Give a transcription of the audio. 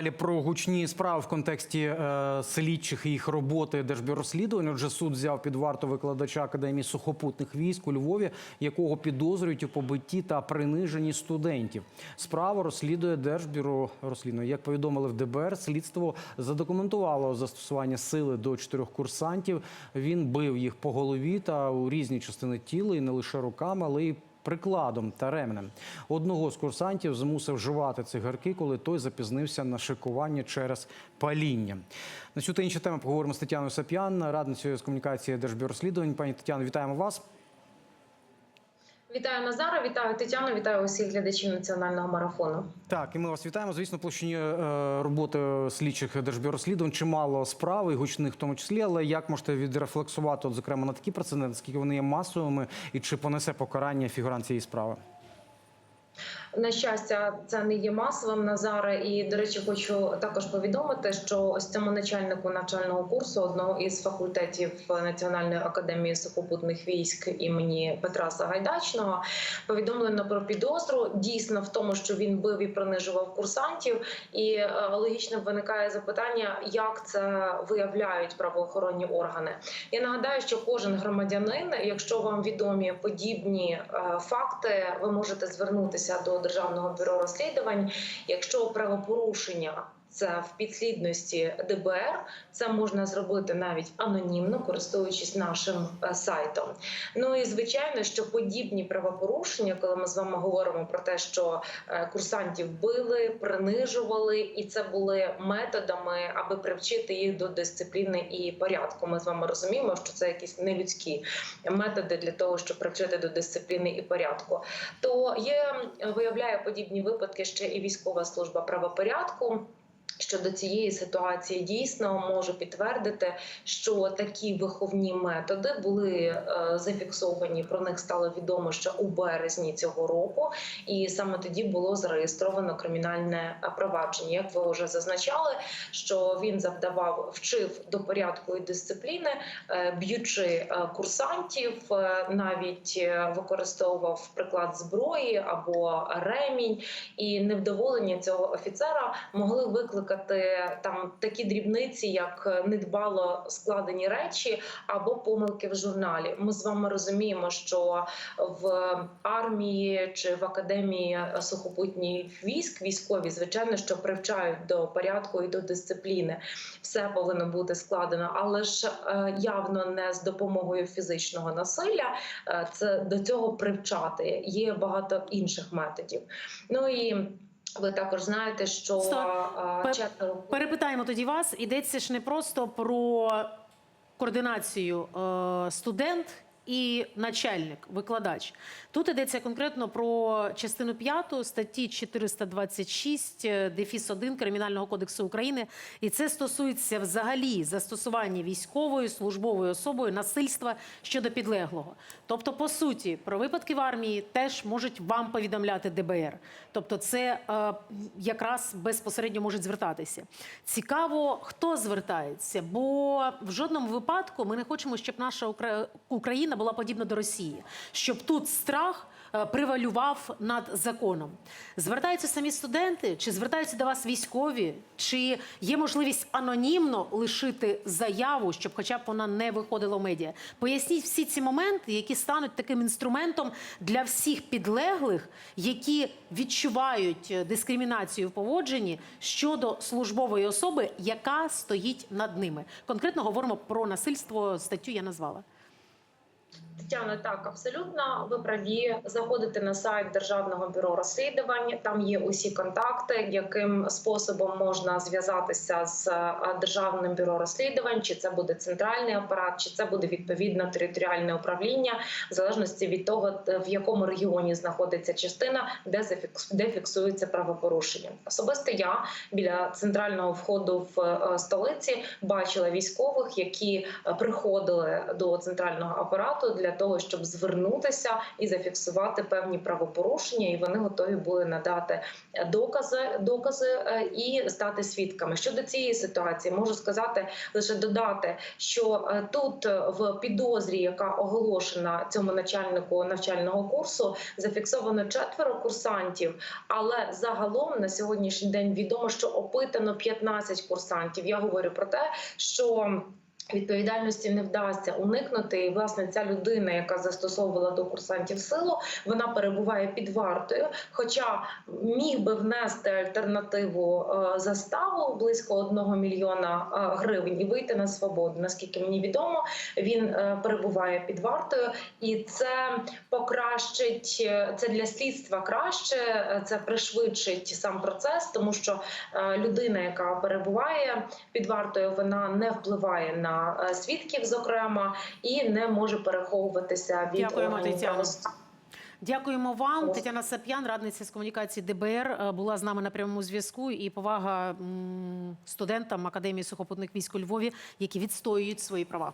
Про гучні справи в контексті е, слідчих і їх роботи Держбюро розслідувань. Отже, суд взяв під варту викладача Академії сухопутних військ у Львові, якого підозрюють у побитті та приниженні студентів. Справу розслідує Держбюро розслідувань. Як повідомили в ДБР, слідство задокументувало застосування сили до чотирьох курсантів. Він бив їх по голові та у різні частини тіла, і не лише руками, але й прикладом та ременем. Одного з курсантів змусив жувати цигарки, коли той запізнився на шикування через паління. На цю та інші теми поговоримо з Тетяною Сап'ян, радницею з комунікації Держбюро розслідувань. Пані Тетяно, вітаємо вас. Вітаю Назара, вітаю Тетяну, вітаю усіх глядачів національного марафону. Так, і ми вас вітаємо. Звісно, площині е, роботи слідчих Держбюро розслідувань чимало справ, і гучних в тому числі. Але як можете відрефлексувати, от, зокрема, на такі прецеденти, скільки вони є масовими, і чи понесе покарання фігурант цієї справи? На щастя, це не є масовим Назара. І до речі, хочу також повідомити, що ось цьому начальнику навчального курсу одного із факультетів Національної академії сухопутних військ імені Петра Сагайдачного повідомлено про підозру дійсно в тому, що він бив і принижував курсантів. І е, логічно виникає запитання, як це виявляють правоохоронні органи. Я нагадаю, що кожен громадянин, якщо вам відомі подібні е, факти, ви можете звернутися до державного бюро розслідувань. Якщо правопорушення в підслідності ДБР, це можна зробити навіть анонімно, користуючись нашим е, сайтом. Ну і звичайно, що подібні правопорушення, коли ми з вами говоримо про те, що е, курсантів били, принижували, і це були методами, аби привчити їх до дисципліни і порядку. Ми з вами розуміємо, що це якісь нелюдські методи для того, щоб привчити до дисципліни і порядку. То є виявляє подібні випадки ще і військова служба правопорядку. Щодо цієї ситуації дійсно можу підтвердити, що такі виховні методи були е, зафіксовані. Про них стало відомо ще у березні цього року, і саме тоді було зареєстровано кримінальне е, провадження. Як ви вже зазначали, що він завдавав, вчив до порядку і дисципліни, е, б'ючи курсантів, навіть використовував приклад зброї або ремінь, і невдоволення цього офіцера могли викликати там такі дрібниці, як недбало складені речі або помилки в журналі. Ми з вами розуміємо, що в армії чи в академії сухопутніх військ військові, звичайно, що привчають до порядку і до дисципліни. Все повинно бути складено, але ж е, явно не з допомогою фізичного насилля. Е, Це до цього привчати. Є багато інших методів. Ну і ви також знаєте, що четверо Перепитаємо тоді вас. Йдеться ж не просто про координацію е, студент і начальник, викладач. Тут йдеться конкретно про частину 5 статті 426 е, дефіс 1 Кримінального кодексу України. І це стосується взагалі застосування військовою службовою особою насильства щодо підлеглого. Тобто, по суті, про випадки в армії теж можуть вам повідомляти ДБР. Тобто, це е, якраз безпосередньо можуть звертатися. Цікаво, хто звертається, бо в жодному випадку ми не хочемо, щоб наша Україна була подібна до Росії, щоб тут страх е, привалював над законом. Звертаються самі студенти, чи звертаються до вас військові, чи є можливість анонімно лишити заяву, щоб, хоча б вона не виходила в медіа. Поясніть всі ці моменти, які стануть таким інструментом для всіх підлеглих, які відчувають е, дискримінацію в поводженні щодо службової особи, яка стоїть над ними. Конкретно говоримо про насильство. Статтю я назвала. Тетяно, так абсолютно ви праві. Заходите на сайт Державного бюро розслідувань. Там є усі контакти, яким способом можна зв'язатися з е, державним бюро розслідувань, чи це буде центральний апарат, чи це буде відповідно територіальне управління, в залежності від того, в якому регіоні знаходиться частина, де де фіксується правопорушення. Особисто я біля центрального входу в е, столиці бачила військових, які е, приходили до центрального апарату для для того, щоб звернутися і зафіксувати певні правопорушення, і вони готові були надати докази, докази е, і стати свідками. Щодо цієї ситуації, можу сказати лише додати, що е, тут е, в підозрі, яка оголошена цьому начальнику навчального курсу, зафіксовано четверо курсантів. Але загалом на сьогоднішній день відомо, що опитано 15 курсантів. Я говорю про те, що Відповідальності не вдасться уникнути, і власне ця людина, яка застосовувала до курсантів силу, вона перебуває під вартою. Хоча міг би внести альтернативу е, заставу близько 1 мільйона е, гривень і вийти на свободу. Наскільки мені відомо, він е, перебуває під вартою, і це покращить це для слідства краще. Це пришвидшить сам процес, тому що людина, яка перебуває під вартою, вона не впливає на свідків, зокрема, і не може переховуватися від правосуддя. Дякуємо вам. Тетяна Сап'ян, радниця з комунікації ДБР, е, була з нами на прямому зв'язку. І повага студентам Академії сухопутних військ у Львові, які відстоюють свої права.